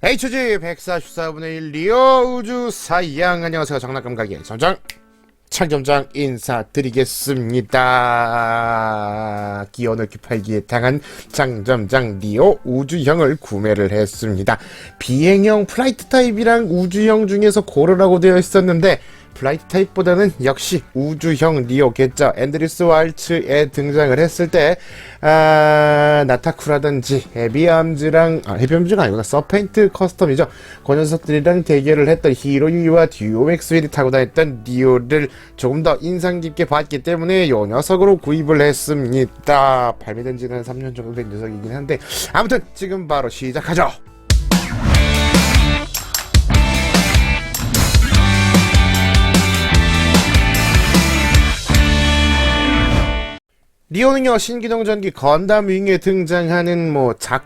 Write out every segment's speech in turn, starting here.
HG 144분의 1 리오 우주 사양 안녕하세요 장난감 가게 점장 창점장 인사드리겠습니다. 기어 넣기 팔기에 당한 장점장 리오 우주형을 구매를 했습니다. 비행형 플라이트 타입이랑 우주형 중에서 고르라고 되어 있었는데 플라이트 타입보다는 역시 우주형 리오 개짜 앤드리스 왈츠에 등장을 했을 때 아, 나타쿠라든지 헤비암즈랑 아, 헤비암즈가 아니구나. 서페인트 커스텀이죠. 그 녀석들이랑 대결을 했던 히로유와 듀오맥스웰이 타고 다녔던 리오를 조금 더 인상 깊게 봤기 때문에 이 녀석으로 구입을 했습니다. 발매된 지는 한 3년 정도 된 녀석이긴 한데 아무튼 지금 바로 시작하죠 리오는요 신기동 전기 건담 윙에 등장하는 뭐 자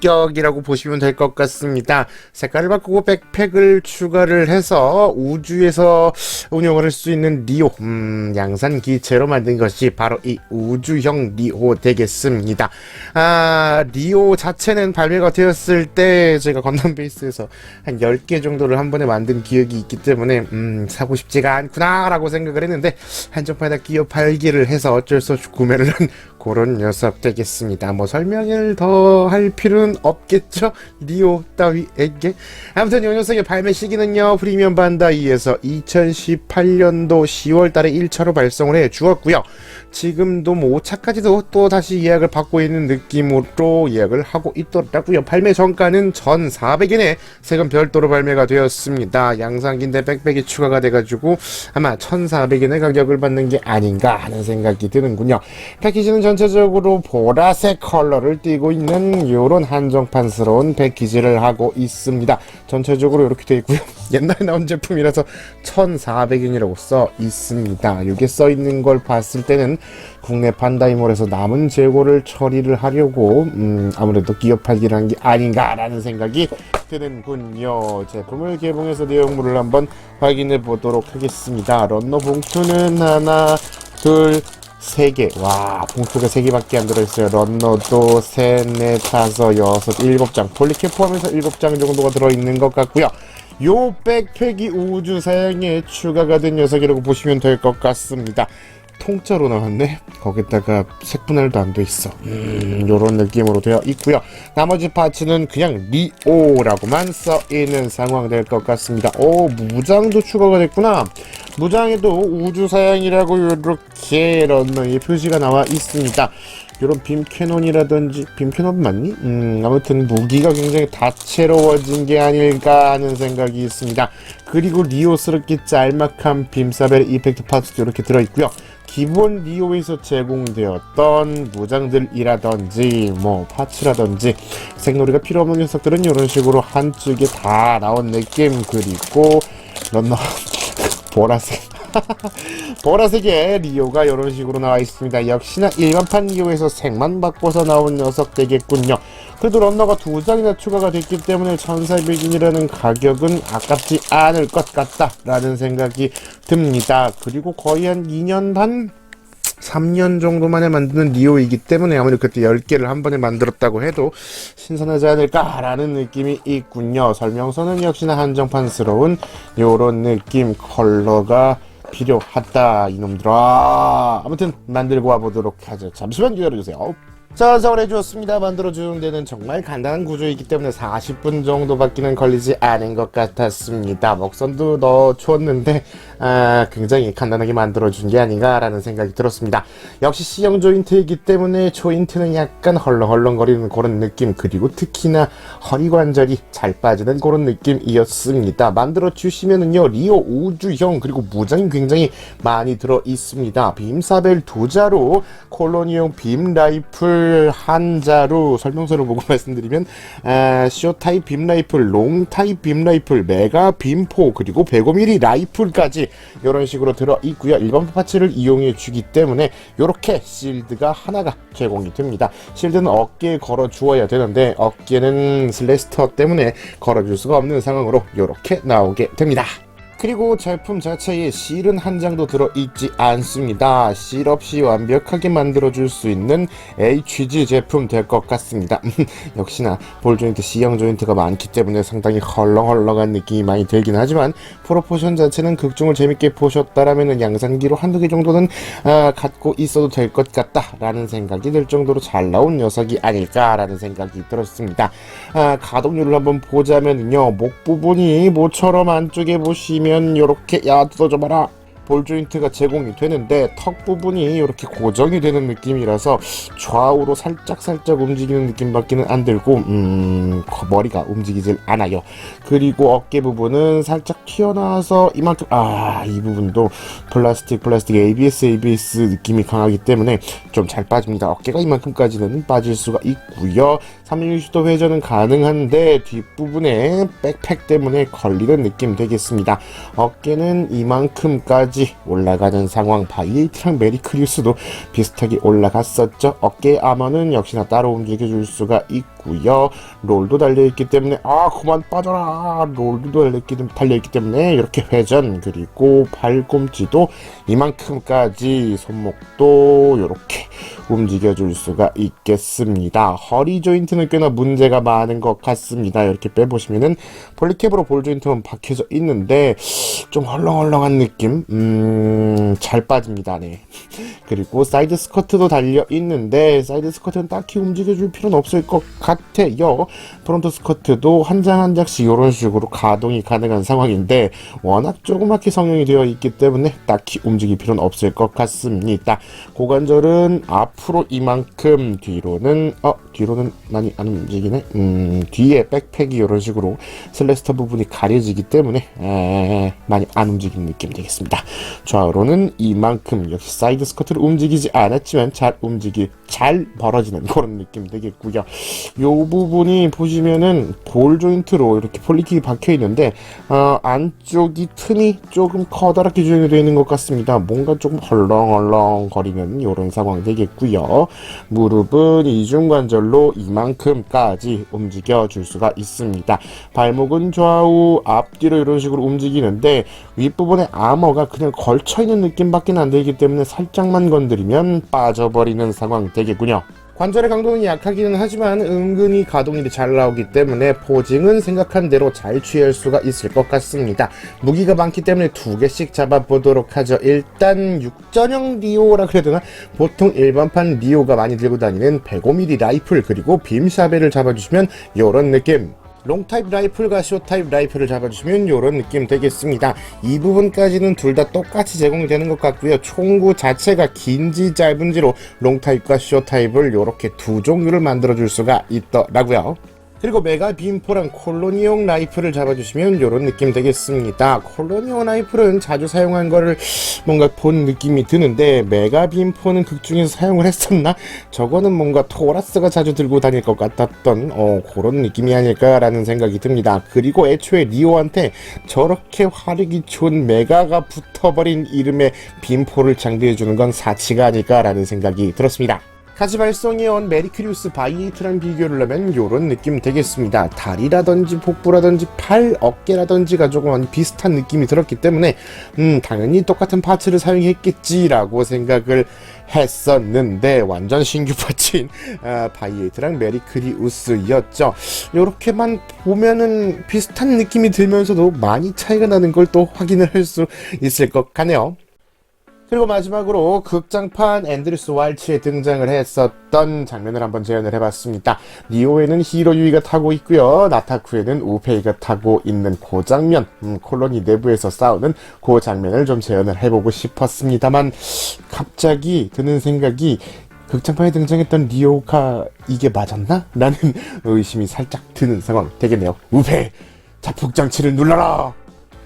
쿠격이라고 보시면 될 것 같습니다. 색깔을 바꾸고 백팩을 추가를 해서 우주에서 운용을 할 수 있는 리오 음, 양산 기체로 만든 것이 바로 이 우주형 리오 되겠습니다. 아 리오 자체는 발매가 되었을 때 제가 건담 베이스에서 한 10개 정도를 한 번에 만든 기억이 있기 때문에 음, 사고 싶지가 않구나라고 생각을 했는데 한정판에다 끼어 팔기를 해서 어쩔 수 없이 구매를 한 그런 녀석 되겠습니다. 뭐 설명을 더 할 필요는 없겠죠? 리오 따위에게. 아무튼 이 녀석의 발매 시기는요, 프리미엄 반다이에서 2018년도 10월 달에 1차로 발송을 해 주었고요. 지금도 뭐 5차까지도 또 다시 예약을 받고 있는 느낌으로 예약을 하고 있더라고요. 발매 정가는 1,400엔에 세금 별도로 발매가 되었습니다. 양상기인데 백백이 추가가 돼가지고 아마 1,400엔의 가격을 받는 게 아닌가 하는 생각이 드는군요. 패키지는 전체적으로 보라색 컬러를 띠고 있는 요런 한 정판스러운 패키지를 하고 있습니다. 전체적으로 이렇게 되어 있고요. 옛날에 나온 제품이라서 1,400엔이라고 써 있습니다. 이게 써 있는 걸 봤을 때는 국내 판다이몰에서 남은 재고를 처리를 하려고 음, 아무래도 기업 팔기라는 게 아닌가라는 생각이 드는군요. 제품을 개봉해서 내용물을 한번 확인해 보도록 하겠습니다. 런너 봉투는 하나, 둘, 세 개. 와, 봉투가 세 개밖에 안 들어있어요. 런너도 셋, 넷, 다섯, 여섯, 일곱 장. 폴리캡 포함해서 일곱 장 정도가 들어있는 것 같고요. 요 백팩이 우주 사양에 추가가 된 녀석이라고 보시면 될 것 같습니다. 통짜로 나왔네. 거기다가 색분할도 안 돼 있어. 음, 요런 느낌으로 되어 있고요. 나머지 파츠는 그냥 리오라고만 써 있는 상황 될 것 같습니다. 오, 무장도 추가가 됐구나. 무장에도 우주 사양이라고 이렇게 런너의 표시가 나와 있습니다. 이런 빔 캐논이라든지 빔 캐논 맞니? 음, 아무튼 무기가 굉장히 다채로워진 게 아닐까 하는 생각이 있습니다. 그리고 리오스럽게 짤막한 빔사벨 이펙트 파츠도 이렇게 들어있고요. 기본 리오에서 제공되었던 무장들이라든지 뭐 파츠라든지 생놀이가 필요 없는 녀석들은 이런 식으로 한쪽에 다 나온 느낌 그리고 런너 보라색 보라색의 리오가 이런 식으로 나와 있습니다. 역시나 일반판 리오에서 색만 바꿔서 나온 녀석 되겠군요. 그래도 런너가 두 장이나 추가가 됐기 때문에 1400인이라는 가격은 아깝지 않을 것 같다라는 생각이 듭니다. 그리고 거의 한 2년 반 3년 정도 만에 만드는 리오이기 때문에 아무리 그때 10개를 한 번에 만들었다고 해도 신선하지 않을까라는 느낌이 있군요. 설명서는 역시나 한정판스러운 요런 느낌 컬러가 필요하다 이놈들아. 아무튼 만들고 와보도록 하죠. 잠시만 기다려주세요 자, 완성을 해주었습니다. 만들어주는 데는 정말 간단한 구조이기 때문에 40분 정도 밖에는 걸리지 않은 것 같았습니다. 먹선도 넣어주었는데, 아, 굉장히 간단하게 만들어준 게 아닌가라는 생각이 들었습니다. 역시 C형 조인트이기 때문에 조인트는 약간 헐렁헐렁거리는 그런 느낌, 그리고 특히나 허리 관절이 잘 빠지는 그런 느낌이었습니다. 만들어주시면은요, 리오 우주형, 그리고 무장이 굉장히 많이 들어 있습니다. 빔사벨 두 자루, 콜로니용 빔 라이플, 한 자루 설명서를 보고 말씀드리면 아, 쇼 타입 빔 라이플, 롱 타입 빔 라이플, 메가 빔포 그리고 105mm 라이플까지 이런 식으로 들어 있고요. 일반 파츠를 이용해 주기 때문에 이렇게 실드가 하나가 제공이 됩니다. 실드는 어깨에 걸어 주어야 되는데 어깨는 슬래스터 때문에 걸어 줄 수가 없는 상황으로 이렇게 나오게 됩니다. 그리고 제품 자체에 실은 한 장도 들어있지 않습니다. 실 없이 완벽하게 만들어줄 수 있는 HG 제품 될 것 같습니다. 역시나 볼 조인트 C형 조인트가 많기 때문에 상당히 헐렁헐렁한 느낌이 많이 들긴 하지만 프로포션 자체는 극중을 재밌게 보셨다라면 양산기로 한두 개 정도는 아, 갖고 있어도 될 것 같다라는 생각이 들 정도로 잘 나온 녀석이 아닐까라는 생각이 들었습니다. 아, 가동률을 한번 보자면요. 목 부분이 모처럼 안쪽에 보시면 이렇게 야 뜯어져 봐라 볼 조인트가 제공이 되는데 턱 부분이 이렇게 고정이 되는 느낌이라서 좌우로 살짝 살짝 움직이는 느낌밖에는 안 들고 음 머리가 움직이질 않아요. 그리고 어깨 부분은 살짝 튀어나와서 이만큼 아 이 부분도 플라스틱 플라스틱 ABS ABS 느낌이 강하기 때문에 좀 잘 빠집니다. 어깨가 이만큼까지는 빠질 수가 있고요. 360도 회전은 가능한데 뒷부분에 백팩 때문에 걸리는 느낌 되겠습니다. 어깨는 이만큼까지 올라가는 상황 바이에이트랑 메리크리우스도 비슷하게 올라갔었죠. 어깨 아머는 역시나 따로 움직여줄 수가 있고요. 롤도 달려있기 때문에 아 그만 빠져라 롤도 달려있기, 때문에 이렇게 회전 그리고 발꿈치도 이만큼까지 손목도 이렇게 움직여줄 수가 있겠습니다. 허리 조인트는 꽤나 문제가 많은 것 같습니다. 이렇게 빼보시면은 폴리캡으로 볼 조인트만 박혀져 있는데 좀 헐렁헐렁한 느낌 음, 잘 빠집니다. 네. 그리고 사이드 스커트도 달려 있는데 사이드 스커트는 딱히 움직여줄 필요는 없을 것 같아요. 프론트 스커트도 한 장 한 장씩 이런 식으로 가동이 가능한 상황인데 워낙 조그맣게 성형이 되어 있기 때문에 딱히 움직일 필요는 없을 것 같습니다. 고관절은 앞으로 이만큼 뒤로는 어 뒤로는 많이 안 움직이네. 음 뒤에 백팩이 이런 식으로 슬래스터 부분이 가려지기 때문에 에, 많이 안 움직이는 느낌 되겠습니다. 좌우로는 이만큼 역시 사이드 스커트를 움직이지 않았지만 잘 움직이 잘 벌어지는 그런 느낌 되겠고요. 요 부분이 보시면은 볼 조인트로 이렇게 폴리킥이 박혀 있는데 어, 안쪽이 틈이 조금 커다랗게 조정이 되어 있는 것 같습니다. 뭔가 조금 헐렁헐렁 거리는 이런 상황 되겠고요. 무릎은 이중관절로 이만큼 까지 움직여 줄 수가 있습니다. 발목은 좌우 앞뒤로 이런 식으로 움직이는데 윗부분에 아머가 그냥 걸쳐 있는 느낌밖에 안 들기 때문에 살짝만 건드리면 빠져버리는 상황 되겠군요. 관절의 강도는 약하기는 하지만 은근히 가동률이 잘 나오기 때문에 포징은 생각한 대로 잘 취할 수가 있을 것 같습니다. 무기가 많기 때문에 두 개씩 잡아보도록 하죠. 일단 육전형 리오라 그래야 되나? 보통 일반판 리오가 많이 들고 다니는 105mm 라이플 그리고 빔샤벨을 잡아주시면 이런 느낌. 롱타입 라이플과 쇼타입 라이플을 잡아주시면 이런 느낌 되겠습니다. 이 부분까지는 둘 다 똑같이 제공이 되는 것 같고요. 총구 자체가 긴지 짧은지로 롱타입과 쇼타입을 이렇게 두 종류를 만들어 줄 수가 있더라고요. 그리고 메가 빔포랑 콜로니용 라이플을 잡아주시면 이런 느낌 되겠습니다. 콜로니용 라이플은 자주 사용한 거를 뭔가 본 느낌이 드는데 메가 빔포는 극중에서 사용을 했었나? 저거는 뭔가 토라스가 자주 들고 다닐 것 같았던 어, 그런 느낌이 아닐까라는 생각이 듭니다. 그리고 애초에 리오한테 저렇게 화력이 좋은 메가가 붙어버린 이름의 빔포를 장비해주는 건 사치가 아닐까라는 생각이 들었습니다. 가지 발성이온 메리크리우스 바이에이트랑 비교를 하면 요런 느낌 되겠습니다. 다리라든지 복부라든지 팔, 어깨라든지가 조금 비슷한 느낌이 들었기 때문에 음 당연히 똑같은 파츠를 사용했겠지라고 생각을 했었는데 완전 신규 파츠인 아, 바이에이트랑 메리크리우스였죠. 요렇게만 보면은 비슷한 느낌이 들면서도 많이 차이가 나는 걸 또 확인을 할 수 있을 것 같네요. 그리고 마지막으로 극장판 앤드류스 왈츠에 등장을 했었던 장면을 한번 재현을 해봤습니다. 니오에는 히로 유이가 타고 있고요. 나타쿠에는 우페이가 타고 있는 그 장면, 음, 콜로니 내부에서 싸우는 그 장면을 좀 재현을 해보고 싶었습니다만 갑자기 드는 생각이 극장판에 등장했던 리오가 이게 맞았나? 라는 의심이 살짝 드는 상황 되겠네요. 우페! 자폭장치를 눌러라!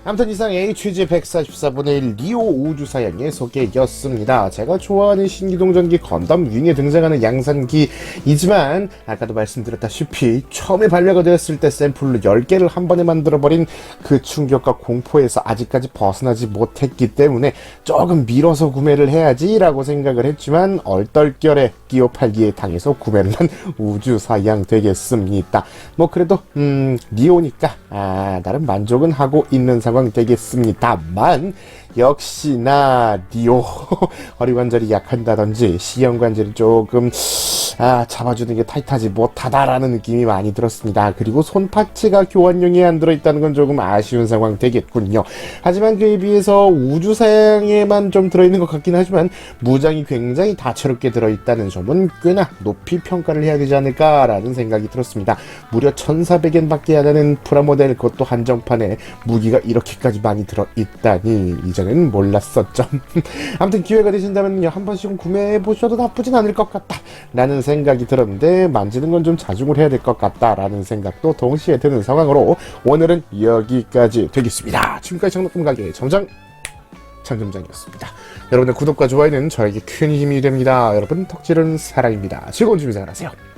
아무튼 이상 HG 144분의 1 리오 우주사양의 소개였습니다. 제가 좋아하는 신기동전기 건담 윙에 등장하는 양산기이지만 아까도 말씀드렸다시피 처음에 발매가 되었을 때 샘플로 10개를 한 번에 만들어버린 그 충격과 공포에서 아직까지 벗어나지 못했기 때문에 조금 미뤄서 구매를 해야지라고 생각을 했지만 얼떨결에 끼오 팔기에 당해서 구매를 한 우주 사양 되겠습니다. 뭐 그래도 음 리오니까 아 나름 만족은 하고 있는 상황 상황 되겠습니다만 역시나 니오 허리 관절이 약한다든지 시형 관절이 조금 아, 잡아주는 게 타이트하지 못하다라는 느낌이 많이 들었습니다. 그리고 손 파츠가 교환용이 안 들어있다는 건 조금 아쉬운 상황 되겠군요. 하지만 그에 비해서 우주사양에만 좀 들어있는 것 같긴 하지만 무장이 굉장히 다채롭게 들어있다는 점은 꽤나 높이 평가를 해야 되지 않을까라는 생각이 들었습니다. 무려 1400엔 밖에 안 하는 프라모델 그것도 한정판에 무기가 이렇게까지 많이 들어있다니 이 전에는 몰랐었죠. 아무튼 기회가 되신다면 한 번씩은 구매해 보셔도 나쁘진 않을 것 같다 라는 생각이 들었는데 만지는 건 좀 자중을 해야 될 것 같다 라는 생각도 동시에 드는 상황으로 오늘은 여기까지 되겠습니다. 지금까지 장난감 가게 정장 장점장이었습니다. 여러분의 구독과 좋아요는 저에게 큰 힘이 됩니다. 여러분 덕질은 사랑입니다. 즐거운 주말 생활하세요.